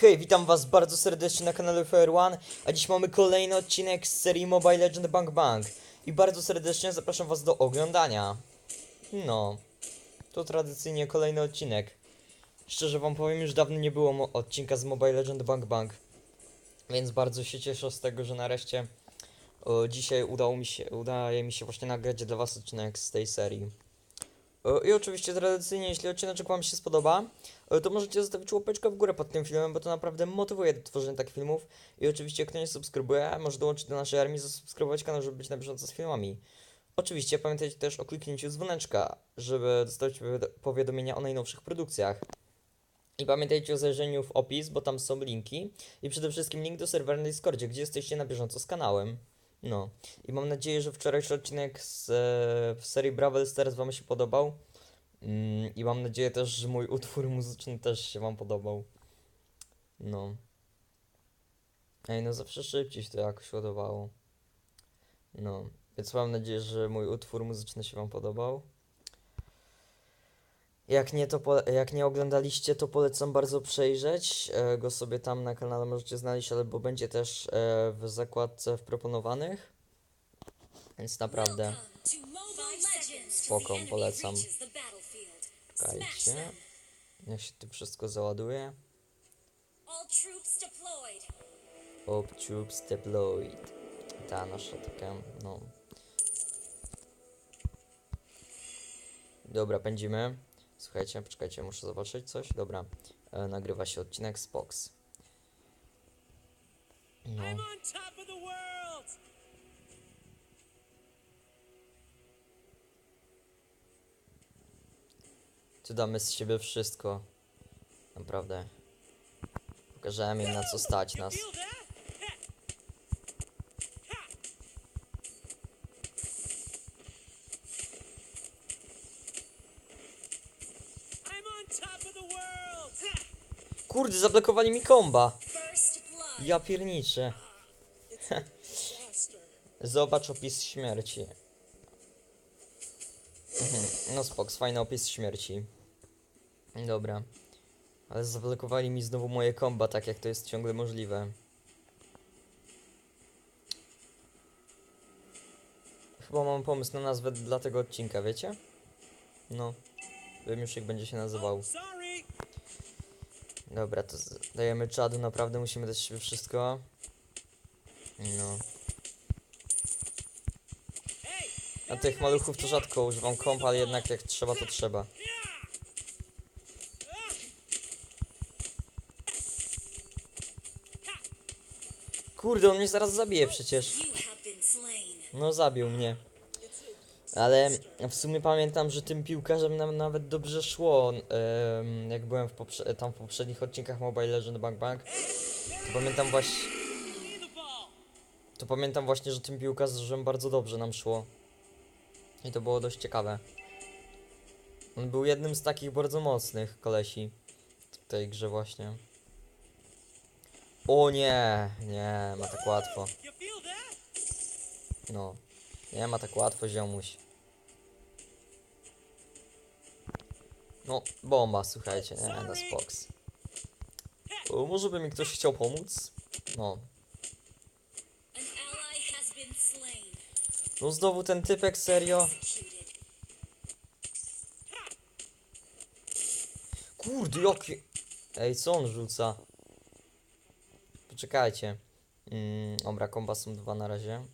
Hej, witam was bardzo serdecznie na kanale Fire One, a dziś mamy kolejny odcinek z serii Mobile Legend Bang Bang. I bardzo serdecznie zapraszam was do oglądania. No, to tradycyjnie kolejny odcinek. Szczerze wam powiem, już dawno nie było odcinka z Mobile Legend Bang Bang. Więc bardzo się cieszę z tego, że nareszcie o, dzisiaj udało mi się, udaje mi się właśnie nagrać dla was odcinek z tej serii. E, I oczywiście tradycyjnie, jeśli odcinek wam się spodoba, e, to możecie zostawić łapeczkę w górę pod tym filmem, bo to naprawdę motywuje do tworzenia takich filmów. I oczywiście, kto nie subskrybuje, może dołączyć do naszej armii, zasubskrybować kanał, żeby być na bieżąco z filmami. Oczywiście pamiętajcie też o kliknięciu dzwoneczka, żeby dostać powiado- powiadomienia o najnowszych produkcjach. I pamiętajcie o zajrzeniu w opis, bo tam są linki. I przede wszystkim link do serwera na Discordzie, gdzie jesteście na bieżąco z kanałem. No. I mam nadzieję, że wczorajszy odcinek z, e, w serii Bravel Stars Wam się podobał. Mm, I mam nadzieję też, że mój utwór muzyczny też się Wam podobał. No. Ej, no zawsze szybciej się to jakoś ładowało. No. Więc mam nadzieję, że mój utwór muzyczny się Wam podobał. Jak nie, to jak nie oglądaliście, to polecam bardzo przejrzeć. E, go sobie tam na kanale możecie znaleźć, albo będzie też e, w zakładce w proponowanych. Więc naprawdę. Spoko, polecam. Czekajcie. Niech się tu wszystko załaduje. Op troops deployed. Ta nasza taka, no. Dobra, pędzimy. Słuchajcie, poczekajcie, muszę zobaczyć coś. Dobra, e, nagrywa się odcinek z. No. Tu damy z siebie wszystko. Naprawdę. Pokażemy im na co stać nas. Kurde, zablokowali mi komba. Ja pierniczę. Zobacz opis śmierci. Mhm, No spok, fajny opis śmierci. Dobra. Ale zablokowali mi znowu moje komba, tak jak to jest ciągle możliwe. Chyba mam pomysł na nazwę dla tego odcinka, wiecie? No. Wiem już jak będzie się nazywał. Dobra, to dajemy czadu, naprawdę musimy dać siebie wszystko. No. Hey! A tych maluchów to rzadko używam kompa, ale jednak jak trzeba, to trzeba. Kurde, on mnie zaraz zabije przecież. No zabił mnie. Ale w sumie pamiętam, że tym piłkarzem nam nawet dobrze szło. jak byłem w poprze- tam w poprzednich odcinkach Mobile Legend Bang Bang. To pamiętam właśnie. To pamiętam właśnie, że tym piłkarzem bardzo dobrze nam szło. I to było dość ciekawe. On był jednym z takich bardzo mocnych kolesi w tej grze właśnie. O nie, nie ma tak łatwo. No, nie ma tak łatwo, ziomuś. No, bomba, słuchajcie, nie, na spoks. O, może by mi ktoś chciał pomóc? No, no znowu ten typek, serio? Kurde, jaki... Ej, co on rzuca? Poczekajcie. Mm, dobra, komba są dwa na razie.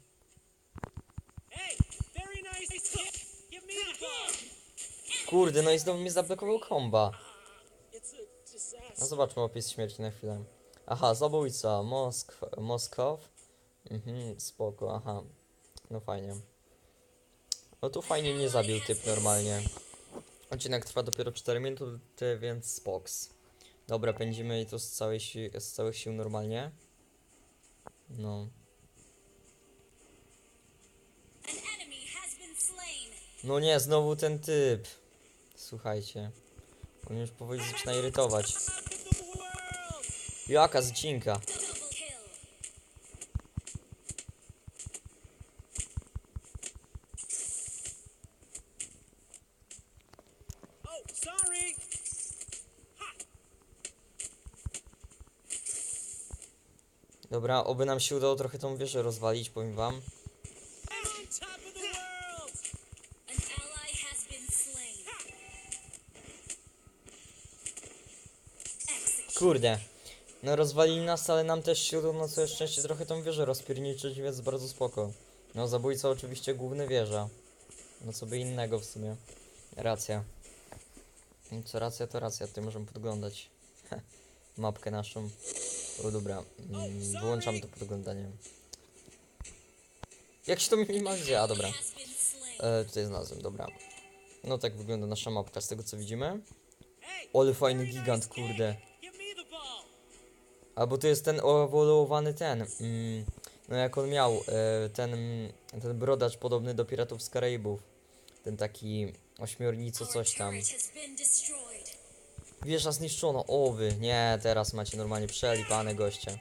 Kurde, no i znowu mnie zablokował komba. No zobaczmy opis śmierci na chwilę. Aha, zabójca, Mosk Moskow. Mhm, spoko, aha. No fajnie. No tu fajnie nie zabił typ normalnie. Odcinek trwa dopiero 4 minuty, więc spoks. Dobra, pędzimy i to z, całej si z całych sił normalnie. No. No nie, znowu ten typ. Słuchajcie. On już powoli zaczyna irytować. Jaka zcinka. Dobra, oby nam się udało trochę tą wieżę rozwalić, powiem wam. Kurde. No rozwalili nas, ale nam też się udało na całe szczęście trochę tą wieżę rozpierniczyć, więc bardzo spoko. No zabójca oczywiście główny wieża. No co by innego w sumie. Racja. No Co racja to racja, tutaj możemy podglądać mapkę naszą. O dobra, mm, wyłączamy to podglądanie. Jak się to minimalizuje? A dobra. E, tutaj znalazłem, dobra. No tak wygląda nasza mapka z tego co widzimy. Ole fajny gigant, kurde. Albo to jest ten ewoluowany ten. Mm, no jak on miał, e, ten, ten brodacz podobny do piratów z Karaibów. Ten taki ośmiornico coś tam. Wieża zniszczono, o wy, nie, teraz macie normalnie przelipane goście.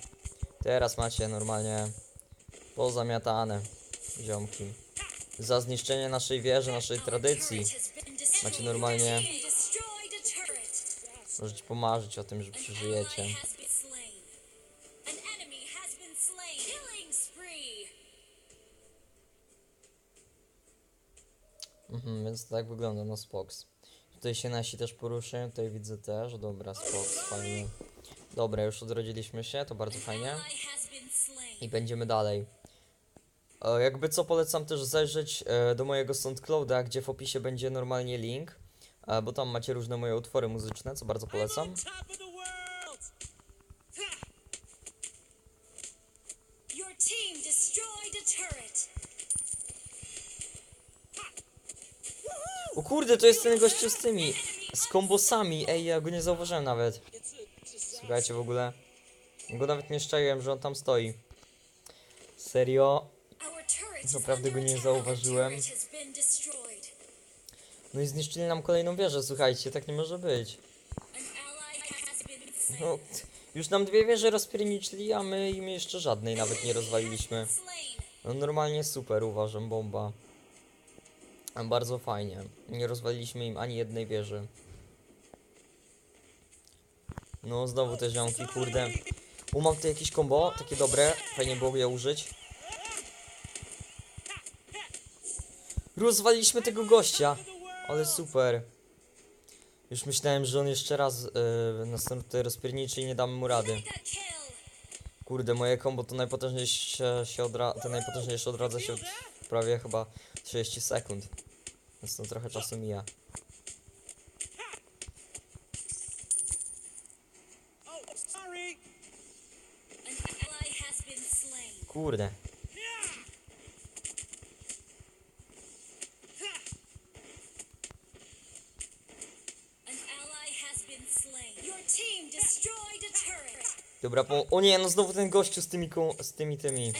Teraz macie normalnie pozamiatane ziomki. Za zniszczenie naszej wieży, naszej tradycji. Macie normalnie, możecie pomarzyć o tym, że przeżyjecie. Więc to tak wygląda, no spoks. Tutaj się nasi też poruszają, tutaj widzę też, dobra, spoks, fajnie. Dobra, już odrodziliśmy się, to bardzo fajnie. I będziemy dalej. E, jakby co, polecam też zajrzeć e, do mojego SoundClouda, gdzie w opisie będzie normalnie link. E, bo tam macie różne moje utwory muzyczne, co bardzo polecam. Kurde, to jest ten gościu z tymi, z kombosami. Ej, ja go nie zauważyłem nawet. Słuchajcie w ogóle. Go nawet nie szczaiłem, że on tam stoi. Serio? Naprawdę go nie zauważyłem. No i zniszczyli nam kolejną wieżę, słuchajcie, tak nie może być. No, już nam dwie wieże rozpierniczyli, a my im jeszcze żadnej nawet nie rozwaliliśmy. No normalnie super, uważam, bomba. Bardzo fajnie. Nie rozwaliliśmy im ani jednej wieży. No znowu te ziomki, kurde. U, mam tu jakieś combo, takie dobre, fajnie byłoby je użyć. Rozwaliliśmy tego gościa, ale super. Już myślałem, że on jeszcze raz yy, następny rozpierniczy i nie damy mu rady. Kurde, moje combo to najpotężniejsze się odra to najpotężniejsze odradza się w prawie chyba 30 sekund. Więc to trochę czasu mija. Kurde. Dobra, po... O nie, no znowu ten gościu z tymi ko- z tymi tymi.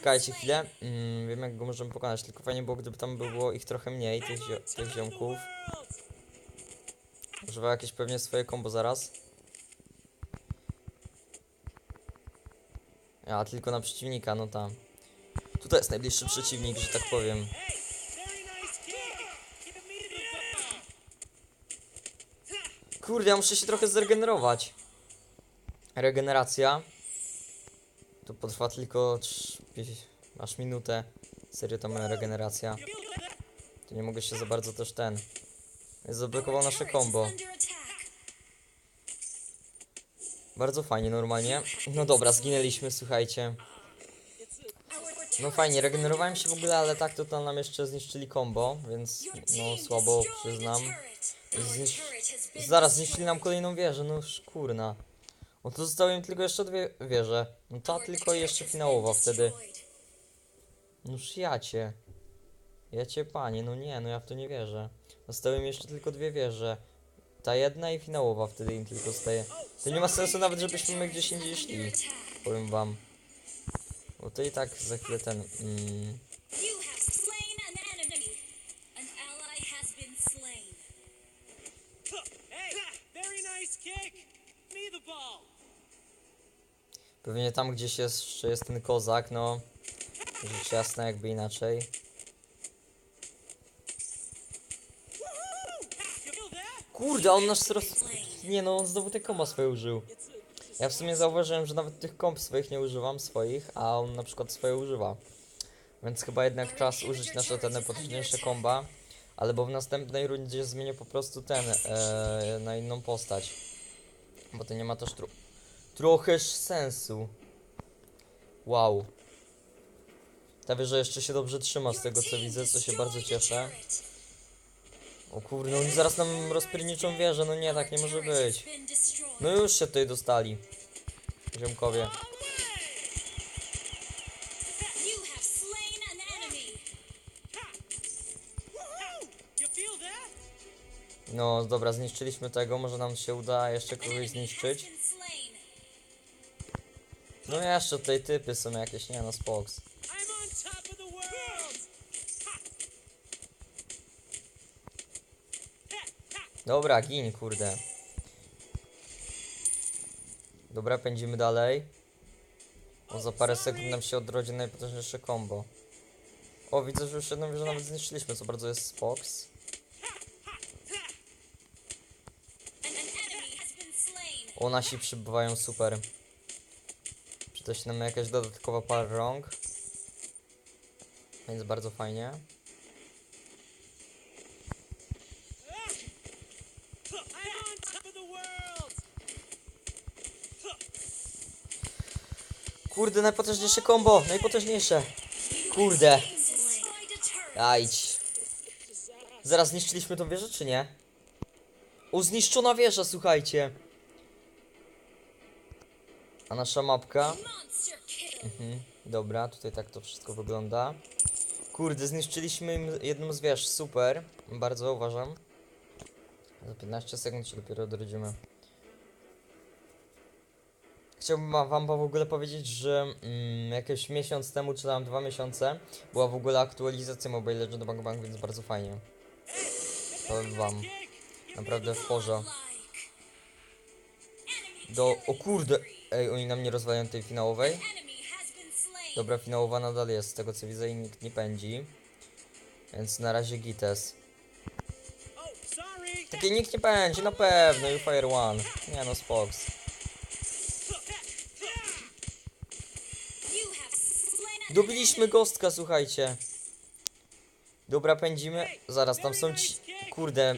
Czekajcie chwilę. Mm, wiem jak go możemy pokonać, tylko fajnie było gdyby tam było ich trochę mniej, tych, zio- tych ziomków. Używa jakieś pewnie swoje combo zaraz. A, tylko na przeciwnika, no tam. Tutaj jest najbliższy przeciwnik, że tak powiem. Kurde, ja muszę się trochę zregenerować. Regeneracja. To potrwa tylko trz- pi- aż minutę. Serio to moja regeneracja. To nie mogę się za bardzo też ten. Zablokował nasze combo. Bardzo fajnie, normalnie. No dobra, zginęliśmy, słuchajcie. No fajnie, regenerowałem się w ogóle, ale tak to tam nam jeszcze zniszczyli combo, więc no słabo przyznam. Zaraz zniszczyli nam kolejną wieżę, no kurna. No to zostały im tylko jeszcze dwie wieże. No ta tylko jeszcze finałowa wtedy. Noż ja cię. Ja cię panie, no nie, no ja w to nie wierzę. Zostały mi jeszcze tylko dwie wieże. Ta jedna i finałowa wtedy im tylko staje. To nie ma sensu nawet, żebyśmy my gdzieś indziej szli. Powiem wam. Bo to i tak za chwilę ten... Mm, kick! Pewnie tam gdzieś jeszcze jest ten kozak, no. Rzecz jasna jakby inaczej. Kurde, on nasz roz... Nie no, on znowu te koma swoje użył. Ja w sumie zauważyłem, że nawet tych komp swoich nie używam, swoich, a on na przykład swoje używa. Więc chyba jednak czas użyć nasze te najpotężniejsze komba. Albo w następnej rundzie zmienię po prostu ten e, na inną postać. Bo to nie ma też tro trochę sensu. Wow. Ta wieża jeszcze się dobrze trzyma z tego co widzę, co się bardzo cieszę. O kurde, oni zaraz nam rozpierniczą wieżę, no nie, tak nie może być. No już się tutaj dostali. Ziomkowie. No dobra, zniszczyliśmy tego, może nam się uda jeszcze kogoś zniszczyć. No jeszcze tutaj typy są jakieś, nie no spoks. Dobra, gin, kurde. Dobra, pędzimy dalej. Bo za parę sekund nam się odrodzi najpotężniejsze combo. O, widzę, że już jedną wieżę nawet zniszczyliśmy, co bardzo jest spoks. O, nasi przybywają super. Przyda się nam jakaś dodatkowa para rąk. Więc bardzo fajnie. Kurde, najpotężniejsze combo! Najpotężniejsze! Kurde! Ajdź! Zaraz zniszczyliśmy tą wieżę, czy nie? O, zniszczona wieża, słuchajcie! A nasza mapka? Mhm, dobra, tutaj tak to wszystko wygląda. Kurde, zniszczyliśmy jedną z wież, super. Bardzo uważam. Za 15 sekund się dopiero odrodzimy. Chciałbym wa- wam w ogóle powiedzieć, że mm, jakiś miesiąc temu, czy tam dwa miesiące, była w ogóle aktualizacja Mobile Legends Bang Bang, więc bardzo fajnie. Powiem wam, naprawdę w porze. Do, o kurde. Ej, oni nam nie rozwalają tej finałowej. Dobra, finałowa nadal jest, z tego co widzę i nikt nie pędzi. Więc na razie gites. Takie nikt nie pędzi, na pewno, you fire one. Nie no, spoks. Dobiliśmy gostka, słuchajcie. Dobra, pędzimy. Zaraz, tam są ci... Kurde,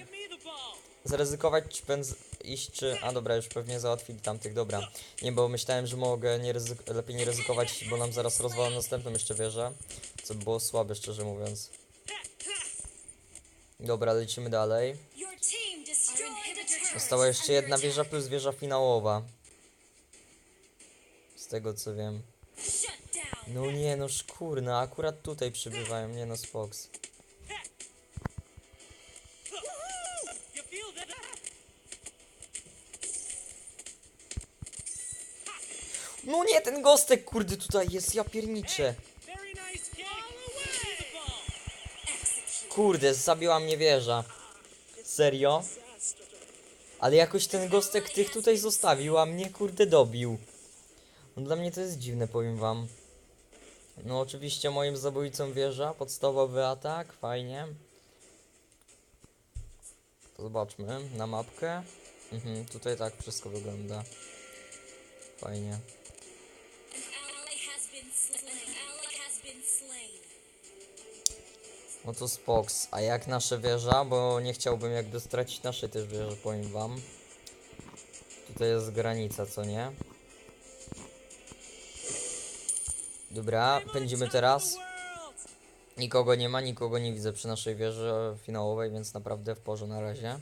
zaryzykować pędz... iść czy... A dobra, już pewnie załatwili tamtych, dobra. Nie, bo myślałem, że mogę nie ryzyk... lepiej nie ryzykować, bo nam zaraz rozwalą następną jeszcze wieżę. Co by było słabe, szczerze mówiąc. Dobra, lecimy dalej. Została jeszcze jedna wieża plus wieża finałowa. Z tego co wiem. No nie no szkurna, akurat tutaj przybywają, nie no spoks. No nie, ten gostek kurde tutaj jest, ja pierniczę. Kurde, zabiła mnie wieża. Serio? Ale jakoś ten gostek tych tutaj zostawił, a mnie kurde dobił. No dla mnie to jest dziwne, powiem wam. No oczywiście moim zabójcą wieża, podstawowy atak, fajnie. To zobaczmy na mapkę. Mhm, tutaj tak wszystko wygląda. Fajnie. No to spoks. A jak nasze wieża? Bo nie chciałbym jakby stracić naszej też wieży, powiem wam. Tutaj jest granica, co nie? Dobra, pędzimy teraz. Nikogo nie ma, nikogo nie widzę przy naszej wieży finałowej, więc naprawdę w porze na razie.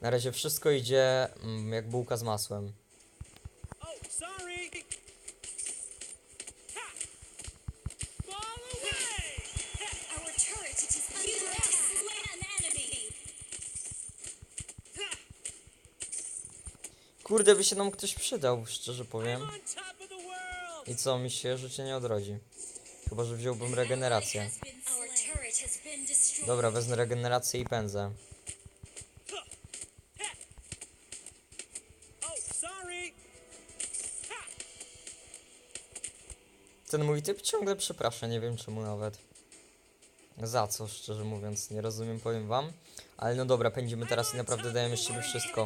Na razie wszystko idzie mm, jak bułka z masłem. Kurde, by się nam ktoś przydał, szczerze powiem. I co, mi się życie nie odrodzi. Chyba, że wziąłbym regenerację. Dobra, wezmę regenerację i pędzę. Ten mój typ ciągle przeprasza, nie wiem czemu nawet. Za co, szczerze mówiąc, nie rozumiem, powiem wam. Ale no dobra, pędzimy teraz i naprawdę dajemy z siebie wszystko.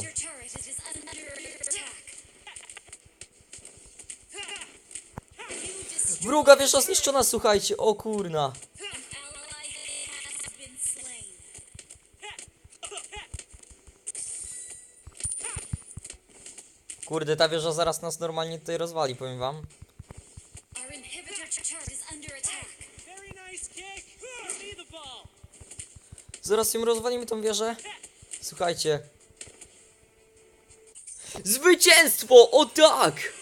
Wroga wieża zniszczona, słuchajcie, o kurna. Kurde, ta wieża zaraz nas normalnie tutaj rozwali, powiem wam. Zaraz ją rozwalimy tą wieżę. Słuchajcie. Zwycięstwo! O tak!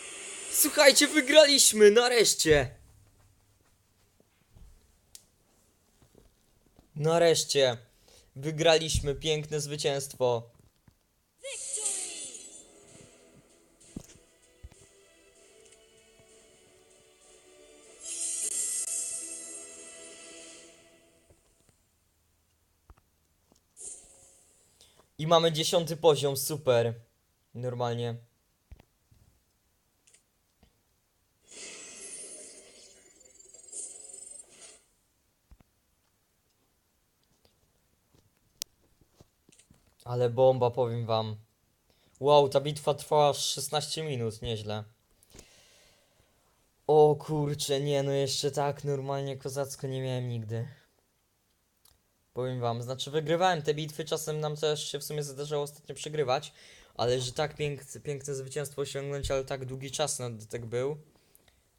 Słuchajcie, wygraliśmy! Nareszcie! Nareszcie! Wygraliśmy piękne zwycięstwo. I mamy dziesiąty poziom, super. Normalnie. Ale bomba, powiem wam. Wow, ta bitwa trwała aż 16 minut, nieźle. O kurcze, nie no jeszcze tak normalnie kozacko nie miałem nigdy. Powiem wam, znaczy wygrywałem te bitwy, czasem nam też się w sumie zdarzało ostatnio przegrywać, ale że tak piękne, piękne zwycięstwo osiągnąć, ale tak długi czas na tak był,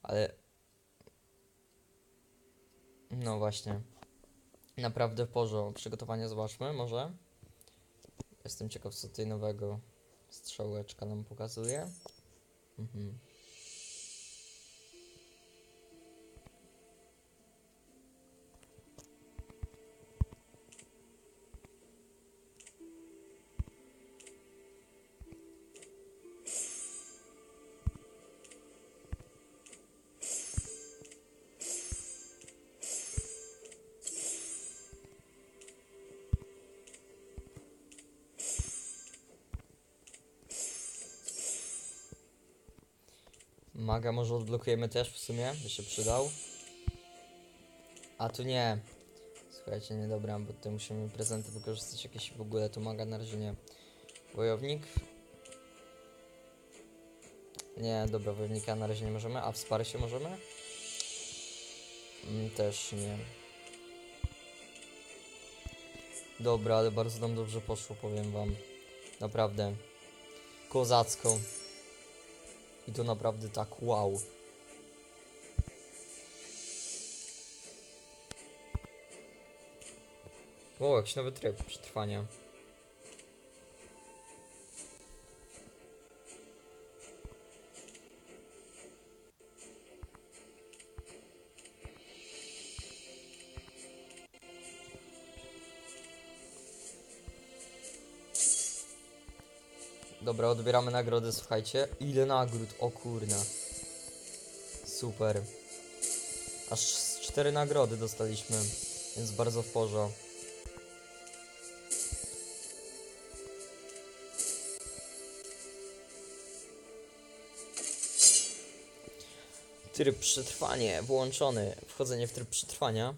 ale... No właśnie. Naprawdę w porządku. Przygotowania zobaczmy, może? Jestem ciekaw, co tutaj nowego strzałeczka nam pokazuje. Mhm. Maga może odblokujemy też w sumie, by się przydał. A tu nie. Słuchajcie, nie dobra, bo tutaj musimy prezenty wykorzystać jakieś w ogóle, tu maga na razie nie. Wojownik. Nie, dobra, wojownika na razie nie możemy, a wsparcie możemy? Mm, też nie. Dobra, ale bardzo nam dobrze poszło, powiem wam. Naprawdę. Kozacko. I to naprawdę tak wow. O, jakiś nowy tryb przetrwania. Dobra, odbieramy nagrody, słuchajcie. Ile nagród? O kurna. Super. Aż cztery nagrody dostaliśmy, więc bardzo w porządku. Tryb przetrwanie włączony. Wchodzenie w tryb przetrwania.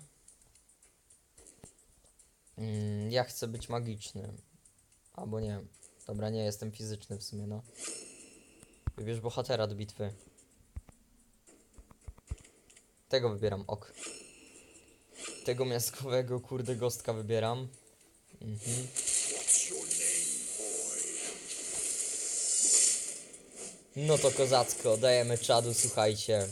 Mm, ja chcę być magiczny. Albo nie. Dobra, nie jestem fizyczny w sumie, no. Wybierz bohatera do bitwy. Tego wybieram, ok. Tego miaskowego, kurde, gostka wybieram. Mhm. No to kozacko, dajemy czadu, słuchajcie.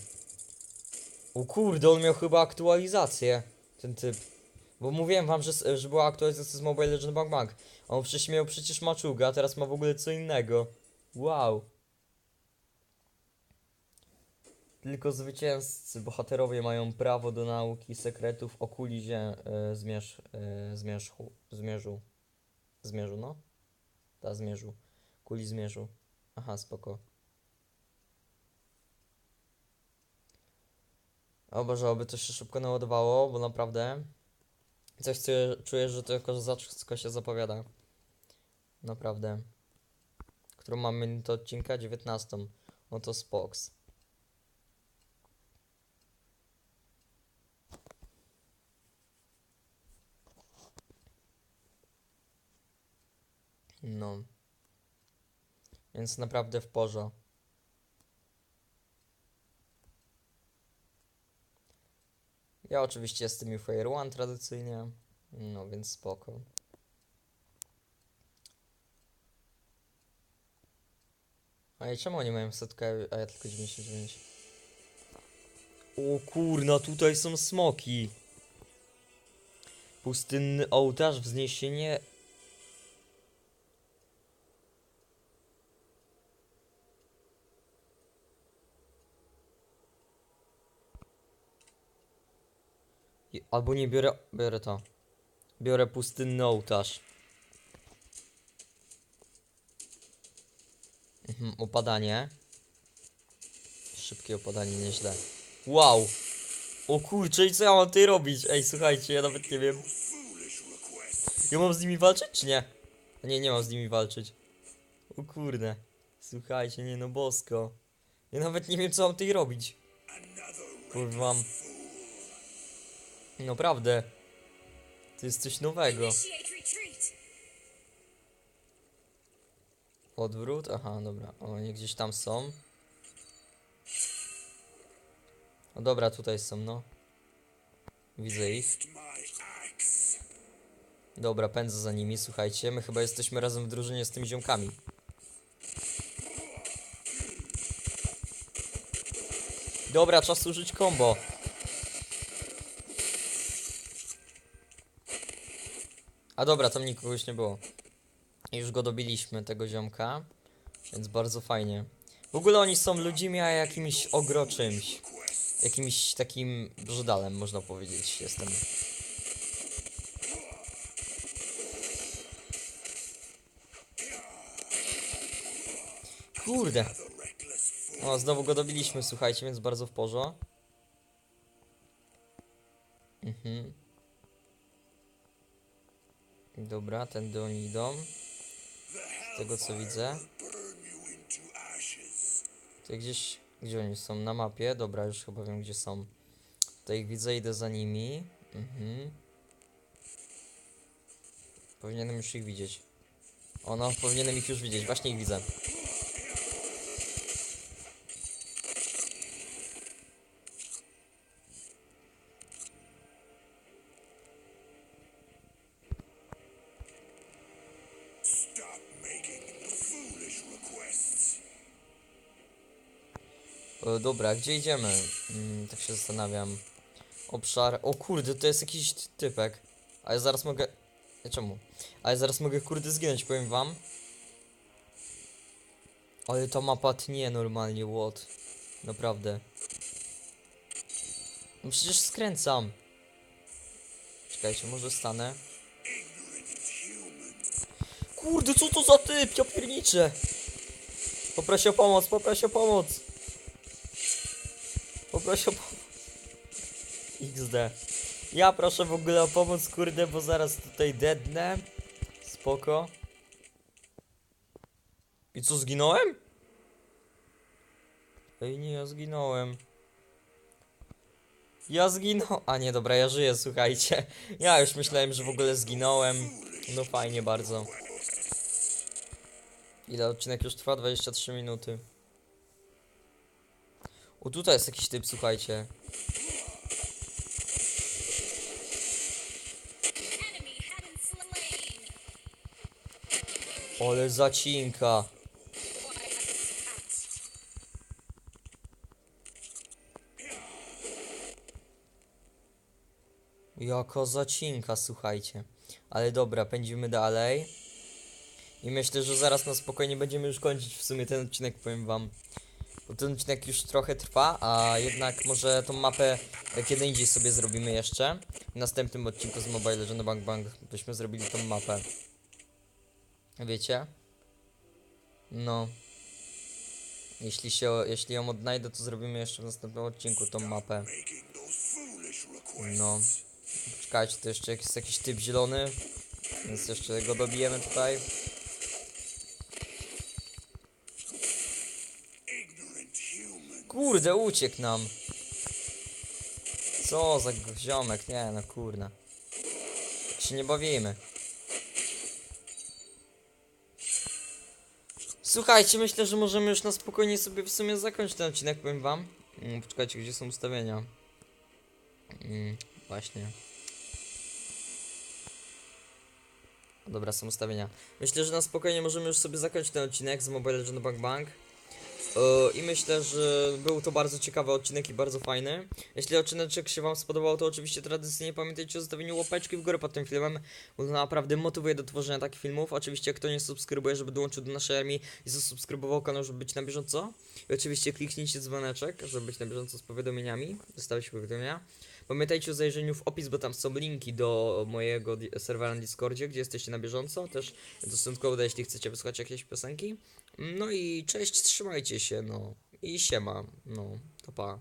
O kurde, on miał chyba aktualizację, ten typ. Bo mówiłem wam, że, że była aktualizacja z Mobile Legends Bang Bang. On wcześniej miał przecież maczuga, a teraz ma w ogóle co innego. Wow. Tylko zwycięzcy, bohaterowie mają prawo do nauki sekretów o kuli zie, y, zmierz, y, zmierzchu, zmierzu. Zmierzu, no? Ta, zmierzu. Kuli zmierzu. Aha, spoko. O Boże, to się szybko naładowało, bo naprawdę coś czuję, czuję że to kozacko się zapowiada. Naprawdę. Którą mamy minutę odcinka? 19. No to spoks. No. Więc naprawdę w porze. Ja oczywiście jestem UFair One tradycyjnie. No więc spoko. A i czemu oni mają setkę, a ja tylko 99? O kurna, tutaj są smoki. Pustynny ołtarz, wzniesienie. Albo nie biorę, biorę to. Biorę pustynny ołtarz. Mhm, opadanie. Szybkie opadanie, nieźle. Wow! O kurczę, i co ja mam tutaj robić? Ej, słuchajcie, ja nawet nie wiem. Ja mam z nimi walczyć, czy nie? Nie, nie mam z nimi walczyć. O kurde. Słuchajcie, nie no bosko. Ja nawet nie wiem, co mam tutaj robić. Powiem wam. Naprawdę. To jest coś nowego. Odwrót? Aha, dobra. Oni gdzieś tam są. O dobra, tutaj są, no. Widzę ich. Dobra, pędzę za nimi, słuchajcie. My chyba jesteśmy razem w drużynie z tymi ziomkami. Dobra, czas użyć combo. A dobra, tam nikogo już nie było. Już go dobiliśmy, tego ziomka. Więc bardzo fajnie. W ogóle oni są ludźmi, a jakimś ogro czymś. Jakimś takim brzydalem, można powiedzieć, jestem. Kurde. O, znowu go dobiliśmy, słuchajcie, więc bardzo w porządku. Mhm. Dobra, tędy oni idą. Z tego co widzę. Tutaj gdzieś, gdzie oni są? Na mapie? Dobra, już chyba wiem gdzie są. Tutaj ich widzę, idę za nimi. Mhm. Powinienem już ich widzieć. O no, powinienem ich już widzieć, właśnie ich widzę. Dobra, gdzie idziemy? Mm, tak się zastanawiam. Obszar. O kurde, to jest jakiś ty- typek. A ja zaraz mogę. E, Czemu? A ja zaraz mogę kurde zginąć, powiem wam. Ale ta mapa tnie normalnie, what? Naprawdę. No przecież skręcam. Czekajcie, może stanę. Kurde, co to za typ? Ja pierniczę. Poproszę o pomoc, poproszę o pomoc. Poproszę o pomoc. XD. Ja proszę w ogóle o pomoc, kurde, bo zaraz tutaj dednę. Spoko. I co, zginąłem? Ej, nie, ja zginąłem. Ja zginąłem. A nie, dobra, ja żyję, słuchajcie. Ja już myślałem, że w ogóle zginąłem. No fajnie bardzo. Ile odcinek już trwa? 23 minuty. O, tutaj jest jakiś typ, słuchajcie. Ale zacinka. Jaka zacinka, słuchajcie. Ale dobra, pędzimy dalej. I myślę, że zaraz na spokojnie będziemy już kończyć w sumie ten odcinek, powiem wam. Bo ten odcinek już trochę trwa, a jednak może tą mapę kiedy indziej sobie zrobimy jeszcze. W następnym odcinku z Mobile Legends Bang Bang byśmy zrobili tą mapę. Wiecie? No. Jeśli się, jeśli ją odnajdę, to zrobimy jeszcze w następnym odcinku tą mapę. No. Czekajcie, to jeszcze jest jakiś typ zielony. Więc jeszcze go dobijemy tutaj. Kurde, uciekł nam. Co za ziomek, nie no kurna. Tak się nie bawimy. Słuchajcie, myślę, że możemy już na spokojnie sobie w sumie zakończyć ten odcinek, powiem wam. Mm, Poczekajcie, gdzie są ustawienia. Mm, właśnie. Dobra, są ustawienia. Myślę, że na spokojnie możemy już sobie zakończyć ten odcinek z Mobile Legends Bank Bank. E, I myślę, że był to bardzo ciekawy odcinek i bardzo fajny. Jeśli odcinek się Wam spodobał, to oczywiście tradycyjnie pamiętajcie o zostawieniu łapeczki w górę pod tym filmem, bo to naprawdę motywuje do tworzenia takich filmów. Oczywiście, kto nie subskrybuje, żeby dołączył do naszej armii i zasubskrybował kanał, żeby być na bieżąco. I oczywiście kliknijcie dzwoneczek, żeby być na bieżąco z powiadomieniami, dostawać powiadomienia. Pamiętajcie o zajrzeniu w opis, bo tam są linki do mojego serwera na Discordzie, gdzie jesteście na bieżąco. Też dostęp koda, jeśli chcecie wysłuchać jakieś piosenki. No i cześć, trzymajcie się, no. I siema, no, to pa.